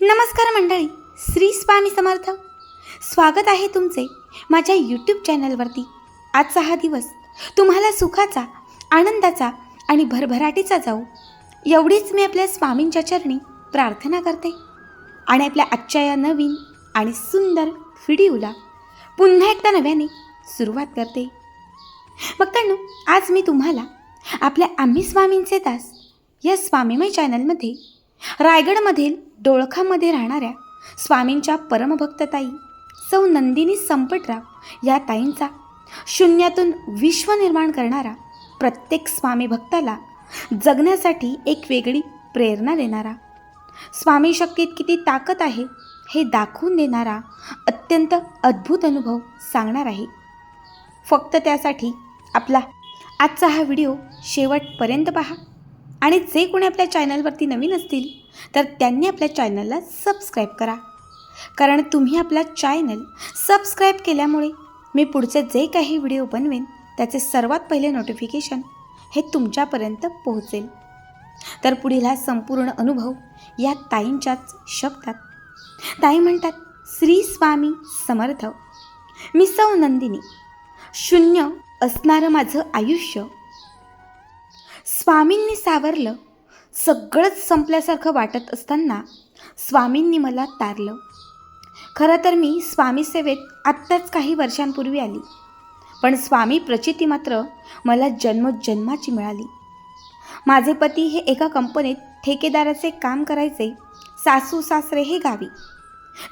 नमस्कार मंडळी श्री स्वामी समर्थ. स्वागत आहे तुमचे माझ्या यूट्यूब चॅनलवरती आजचा हा दिवस तुम्हाला सुखाचा आनंदाचा आणि भरभराटीचा जाऊ. एवढीच मी आपल्या स्वामींच्या चरणी प्रार्थना करते. आणि आपल्या आजच्या या नवीन आणि सुंदर व्हिडिओला पुन्हा एकदा नव्याने सुरुवात करते. बघतांनो आज मी तुम्हाला आपल्या आम्ही स्वामींचे दास या स्वामीमय चॅनलमध्ये रायगडमधील डोळखामध्ये राहणाऱ्या स्वामींच्या परमभक्तताई सौ नंदिनी संपटराव या ताईंचा शून्यातून विश्व निर्माण करणारा प्रत्येक स्वामी भक्ताला जगण्यासाठी एक वेगळी प्रेरणा देणारा. स्वामी शक्तीत किती ताकद आहे हे दाखवून देणारा अत्यंत अद्भुत अनुभव सांगणार आहे. फक्त त्यासाठी आपला आजचा हा व्हिडिओ शेवटपर्यंत पहा. आणि जे कोणी आपल्या चॅनलवरती नवीन असतील तर त्यांनी आपल्या चॅनलला सबस्क्राईब करा. कारण तुम्ही आपला चॅनल सबस्क्राईब केल्यामुळे मी पुढचे जे काही व्हिडिओ बनवेन त्याचे सर्वात पहिले नोटिफिकेशन हे तुमच्यापर्यंत पोहोचेल. तर पुढील हा संपूर्ण अनुभव या ताईंच्याच शब्दात. ताई म्हणतात श्री स्वामी समर्थ मी सौ नंदिनी. शून्य असणारं माझं आयुष्य स्वामींनी सावरलं. सगळंच संपल्यासारखं वाटत असताना स्वामींनी मला तारलं. खरं तर मी स्वामी सेवेत आत्ताच काही वर्षांपूर्वी आली. पण स्वामी प्रचिती मात्र मला जन्मोजन्माची मिळाली. माझे पती हे एका कंपनीत ठेकेदाराचे काम करायचे सासू सासरे हे गावी.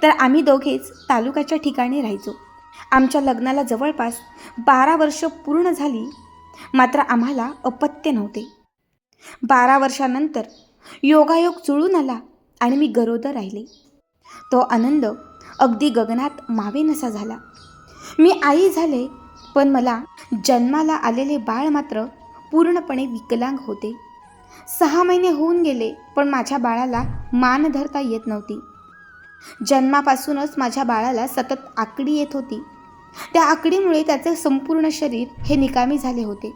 तर आम्ही दोघेच तालुक्याच्या ठिकाणी राहायचो. आमच्या लग्नाला जवळपास बारा वर्ष पूर्ण झाली मात्र आम्हाला अपत्य नव्हते. बारा वर्षानंतर योगायोग जुळून आला आणि मी गरोदर राहिले. तो आनंद अगदी गगनात मावेनसा झाला. मी आई झाले पण मला जन्माला आलेले बाळ मात्र पूर्णपणे विकलांग होते. सहा महिने होऊन गेले पण माझ्या बाळाला मान धरता येत नव्हती. जन्मापासूनच माझ्या बाळाला सतत आकडी येत होती. त्या आकडीमुळे त्याचे संपूर्ण शरीर हे निकामी झाले होते.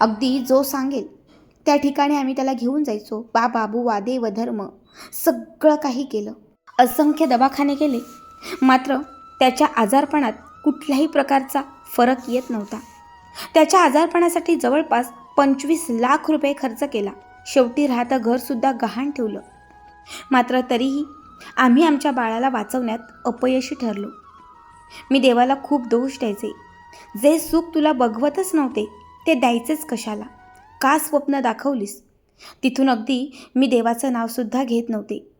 अगदी जो सांगेल त्या ठिकाणी आम्ही त्याला घेऊन जायचो. बा बाबू वादे व धर्म सगळं काही केलं. असंख्य दवाखाने केले. मात्र त्याच्या आजारपणात कुठल्याही प्रकारचा फरक येत नव्हता. त्याच्या आजारपणासाठी जवळपास पंचवीस लाख रुपये खर्च केला. शेवटी राहतं घरसुद्धा गहाण ठेवलं. मात्र तरीही आम्ही आमच्या बाळाला वाचवण्यात अपयशी ठरलो. मी देवाला खूप दोष द्यायचे. जे सुख तुला बघवतच नव्हते ते द्यायचेच कशाला? का स्वप्न दाखवलीस? तिथून अगदी मी देवाचं नावसुद्धा घेत नव्हते.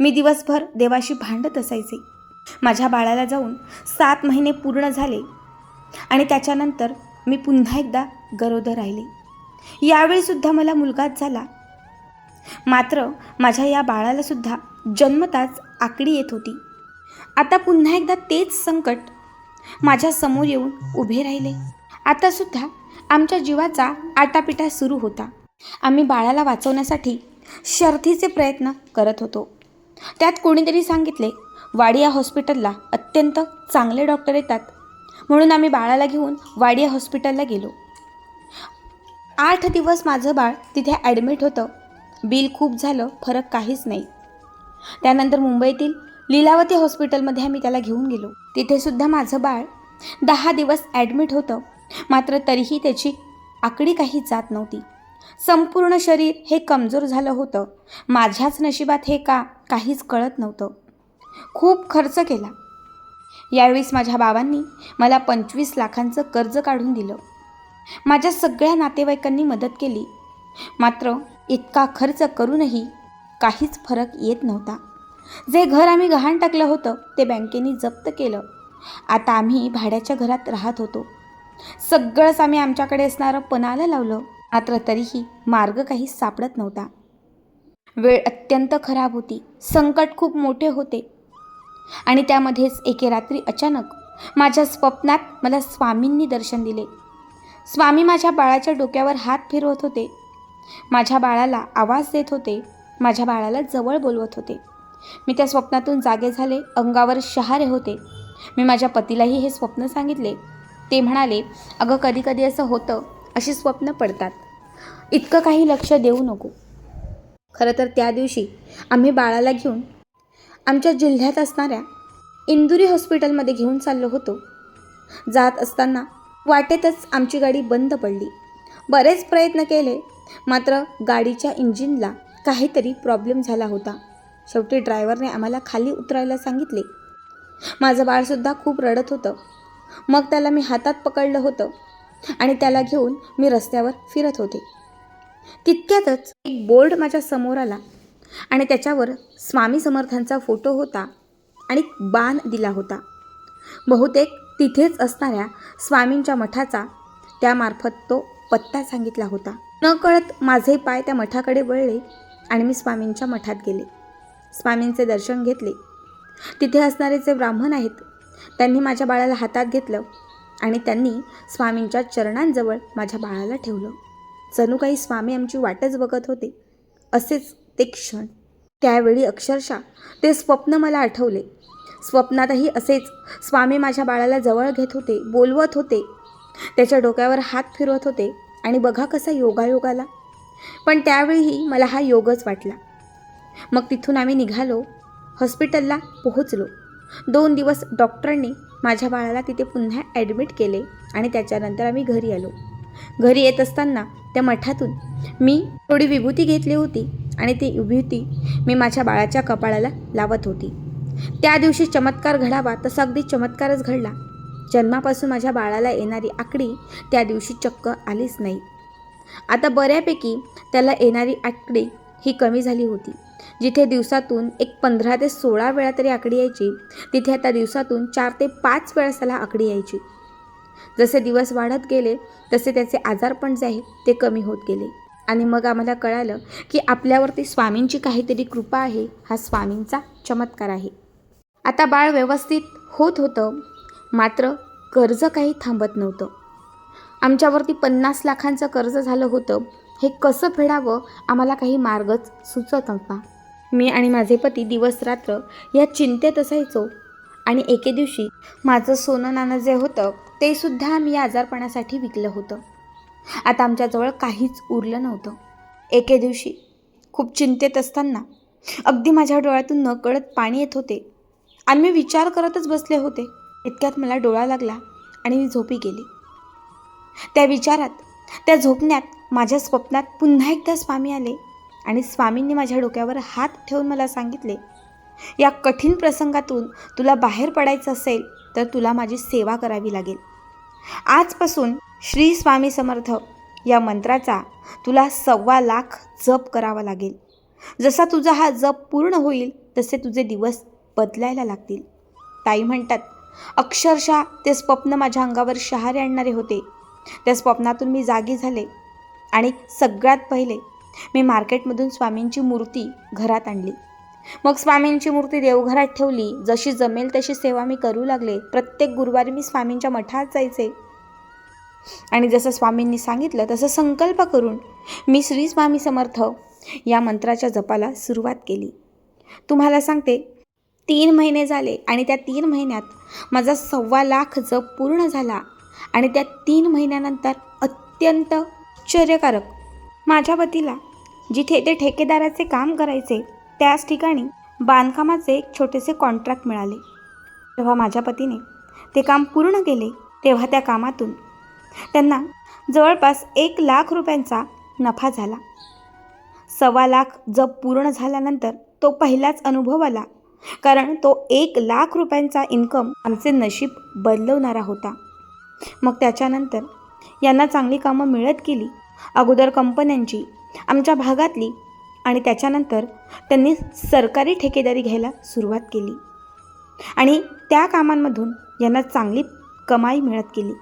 मी दिवसभर देवाशी भांडत असायचे. माझ्या बाळाला जाऊन सात महिने पूर्ण झाले आणि त्याच्यानंतर मी पुन्हा एकदा गरोदर राहिले. यावेळीसुद्धा मला मुलगाच झाला. मात्र माझ्या या बाळालासुद्धा जन्मताच आकडी येत होती. आता पुन्हा एकदा तेच संकट माझ्यासमोर येऊन उभे राहिले. आतासुद्धा आमच्या जीवाचा आटापिटा सुरू होता. आम्ही बाळाला वाचवण्यासाठी शर्थीचे प्रयत्न करत होतो. त्यात कोणीतरी सांगितले वाडिया हॉस्पिटलला अत्यंत चांगले डॉक्टर येतात. म्हणून आम्ही बाळाला घेऊन वाडिया हॉस्पिटलला गेलो. आठ दिवस माझं बाळ तिथे ॲडमिट होतं. बिल खूप झालं फरक काहीच नाही. त्यानंतर मुंबईतील लीलावती हॉस्पिटलमध्ये आम्ही त्याला घेऊन गेलो. तिथेसुद्धा माझं बाळ दहा दिवस ॲडमिट होतं. मात्र तरीही त्याची आकडी काही जात नव्हती. संपूर्ण शरीर हे कमजोर झालं होतं. माझ्याच नशिबात हे का काहीच कळत नव्हतं. खूप खर्च केला. यावेळेस माझ्या बाबांनी मला पंचवीस लाखांचं कर्ज काढून दिलं. माझ्या सगळ्या नातेवाईकांनी मदत केली. मात्र इतका खर्च करूनही काहीच फरक येत नव्हता. जे घर आम्ही गहाण टाकलं होतं ते बँकेने जप्त केलं. आता आम्ही भाड्याच्या घरात राहत होतो. सगळंच आम्ही आमच्याकडे असणारं पणाला लावलं. मात्र तरीही मार्ग काही सापडत नव्हता. वेळ अत्यंत खराब होती. संकट खूप मोठे होते. आणि त्यामध्येच एके रात्री अचानक माझ्या स्वप्नात मला स्वामींनी दर्शन दिले. स्वामी माझ्या बाळाच्या डोक्यावर हात फिरवत होते. माझ्या बाळाला आवाज देत होते. माझ्या बाळाला जवळ बोलवत होते. मी त्या स्वप्नातून जागे झाले. अंगावर शहारे होते. मी माझ्या पतीलाही हे स्वप्न सांगितले. ते म्हणाले अगं कधीकधी असं होतं अशी स्वप्न पडतात. इतकं काही लक्ष देऊ नको. खरं तर त्या दिवशी आम्ही बाळाला घेऊन आमच्या जिल्ह्यात असणाऱ्या इंदुरी हॉस्पिटलमध्ये घेऊन चाललो होतो. जात असताना वाटेतच आमची गाडी बंद पडली. बरेच प्रयत्न केले मात्र गाडीच्या इंजिनला काहीतरी प्रॉब्लेम झाला होता. शेवटी ड्रायव्हरने आम्हाला खाली उतरायला सांगितले. माझं बाळसुद्धा खूप रडत होतं. मग त्याला मी हातात पकडलं होतं आणि त्याला घेऊन मी रस्त्यावर फिरत होते. तितक्यातच एक बोर्ड माझ्यासमोर आला आणि त्याच्यावर स्वामी समर्थांचा फोटो होता आणि बाण दिला होता. बहुतेक तिथेच असणाऱ्या स्वामींच्या मठाचा त्यामार्फत तो पत्ता सांगितला होता. न कळत माझे पाय त्या मठाकडे वळले आणि मी स्वामींच्या मठात गेले. स्वामींचे दर्शन घेतले. तिथे असणारे जे ब्राह्मण आहेत त्यांनी माझ्या बाळाला हातात घेतलं आणि त्यांनी स्वामींच्या चरणांजवळ माझ्या बाळाला ठेवलं. जणू काही स्वामी आमची वाटच बघत होते. असेच ते क्षण. त्यावेळी अक्षरशः ते स्वप्न मला आठवले. स्वप्नातही असेच स्वामी माझ्या बाळाला जवळ घेत होते बोलवत होते. त्याच्या डोक्यावर हात फिरवत होते आणि बघा कसा योगायोग आला पण त्यावेळीही मला हा योगच वाटला. मग तिथून आम्ही निघालो. हॉस्पिटलला पोहोचलो. दोन दिवस डॉक्टरांनी माझ्या बाळाला तिथे पुन्हा ॲडमिट केले आणि त्याच्यानंतर आम्ही घरी आलो. घरी येत असताना त्या मठातून मी थोडी विभूती घेतली होती आणि ती विभूती मी माझ्या बाळाच्या कपाळाला लावत होती. त्या दिवशी चमत्कार घडावा तसा अगदी चमत्कारच घडला. जन्मापासून माझ्या बाळाला येणारी आकडी त्या दिवशी चक्क आलीच नाही. आता बऱ्यापैकी त्याला येणारी आकडी ही कमी झाली होती. जिथे दिवसातून एक पंधरा ते सोळा वेळा तरी आकडी यायची तिथे आता दिवसातून चार ते पाच वेळा त्याला आकडी यायची. जसे दिवस वाढत गेले तसे त्याचे आजारपण जे आहे ते कमी होत गेले. आणि मग आम्हाला कळालं की आपल्यावरती स्वामींची काहीतरी कृपा आहे हा स्वामींचा चमत्कार आहे. आता बाळ व्यवस्थित होत होतं मात्र कर्ज काही थांबत नव्हतं. आमच्यावरती पन्नास लाखांचं कर्ज झालं होतं हे कसं फेडावं आम्हाला काही मार्गच सुचत नव्हता. मी आणि माझे पती दिवस रात्र या चिंतेत असायचो. आणि एके दिवशी माझं सोनं नाणं जे होतं ते सुद्धा आम्ही या आजारपणासाठी विकलं होतं. आता आमच्याजवळ काहीच उरलं नव्हतं. एके दिवशी खूप चिंतेत असताना अगदी माझ्या डोळ्यातून न कळत पाणी येत होते. आणि मी विचार करतच बसले होते. इतक्यात मला डोळा लागला आणि मी झोपी गेली. त्या विचारात त्या झोपण्यात माझ्या स्वप्नात पुन्हा एकदा स्वामी आले. आणि स्वामींनी माझ्या डोक्यावर हात ठेवून मला सांगितले या कठीण प्रसंगातून तुला बाहेर पडायचं असेल तर तुला माझी सेवा करावी लागेल. आजपासून श्री स्वामी समर्थ या मंत्राचा तुला सव्वा लाख जप करावा लागेल. जसा तुझा हा जप पूर्ण होईल तसे तुझे दिवस बदलायला लागतील. ताई म्हणतात अक्षरशः ते स्वप्न माझ्या अंगावर शहारे आणणारे होते. त्या स्वप्नातून मी जागी झाले आणि सगळ्यात पहिले मी मार्केटमधून स्वामींची मूर्ती घरात आणली. मग स्वामींची मूर्ती देवघरात ठेवली. जशी जमेल तशी सेवा मी करू लागले. प्रत्येक गुरुवारी मी स्वामींच्या मठात जायचे. आणि जसं स्वामींनी सांगितलं तसं संकल्प करून मी श्री स्वामी समर्थ या मंत्राच्या जपाला सुरुवात केली. तुम्हाला सांगते तीन महिने झाले आणि त्या तीन महिन्यात माझा सव्वा लाख जप पूर्ण झाला. आणि त्या तीन महिन्यानंतर अत्यंत आश्चर्यकारक माझ्या पतीला जिथे ते ठेकेदाराचे काम करायचे त्याच ठिकाणी बांधकामाचे एक छोटेसे कॉन्ट्रॅक्ट मिळाले. तेव्हा माझ्या पतीने ते काम पूर्ण केले तेव्हा त्या कामातून त्यांना जवळपास एक लाख रुपयांचा नफा झाला. सव्वा लाख जप पूर्ण झाल्यानंतर तो पहिलाच अनुभव आला कारण तो एक लाख रुपयांचा इन्कम आमचे नशीब बदलवणारा होता. मग त्याच्यानंतर यांना चांगली कामं मिळत गेली. अगोदर कंपन्यांची आमच्या भागातली आणि त्याच्यानंतर त्यांनी सरकारी ठेकेदारी घ्यायला सुरुवात केली. आणि त्या कामांमधून यांना चांगली कमाई मिळत गेली.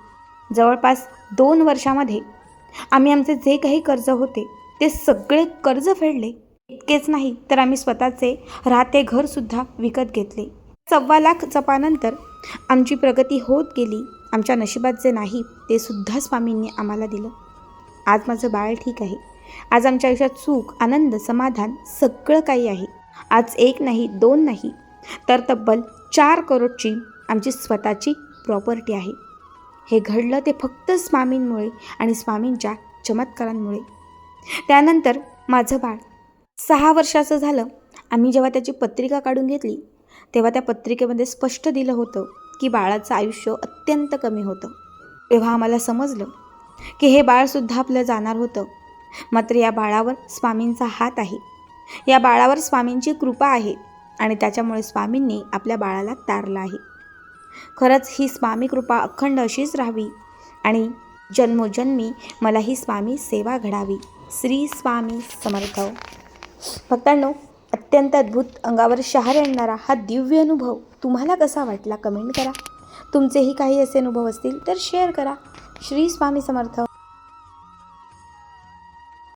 जवळपास दोन वर्षामध्ये आम्ही आमचे जे काही कर्ज होते ते सगळे कर्ज फेडले. इतकेच नाही तर आम्ही स्वतःचे राहते घरसुद्धा विकत घेतले. सव्वा लाख जपानंतर आमची प्रगती होत गेली. आमच्या नशिबात जे नाही ते सुद्धा स्वामींनी आम्हाला दिलं. आज माझं बाळ ठीक आहे. आज आमच्या आयुष्यात सुख आनंद समाधान सगळं काही आहे. आज एक नाही दोन नाही तर तब्बल चार करोडची आमची स्वतःची प्रॉपर्टी आहे. हे घडलं ते फक्त स्वामींमुळे आणि स्वामींच्या चमत्कारांमुळे. त्यानंतर माझं बाळ. सहा वर्षाचं झालं. आम्ही जेव्हा त्याची पत्रिका काढून घेतली तेव्हा त्या पत्रिकेमध्ये स्पष्ट दिलं होतं की बाळाचं आयुष्य अत्यंत कमी होतं. तेव्हा आम्हाला समजलं की हे बाळसुद्धा आपलं जाणार होतं. मात्र या बाळावर स्वामींचा हात आहे. या बाळावर स्वामींची कृपा आहे आणि त्याच्यामुळे स्वामींनी आपल्या बाळाला तारलं आहे. खरंच ही स्वामी कृपा अखंड अशीच राहावी आणि जन्मोजन्मी मला ही स्वामी सेवा घडावी. श्री स्वामी समर्थ. भक्तांनो अत्यंत अद्भुत अंगावर शहारे आणणारा हा दिव्य अनुभव तुम्हाला कसा वाटला कमेंट करा. तुमचेही काही असे अनुभव असतील तर शेअर करा. श्री स्वामी समर्थ.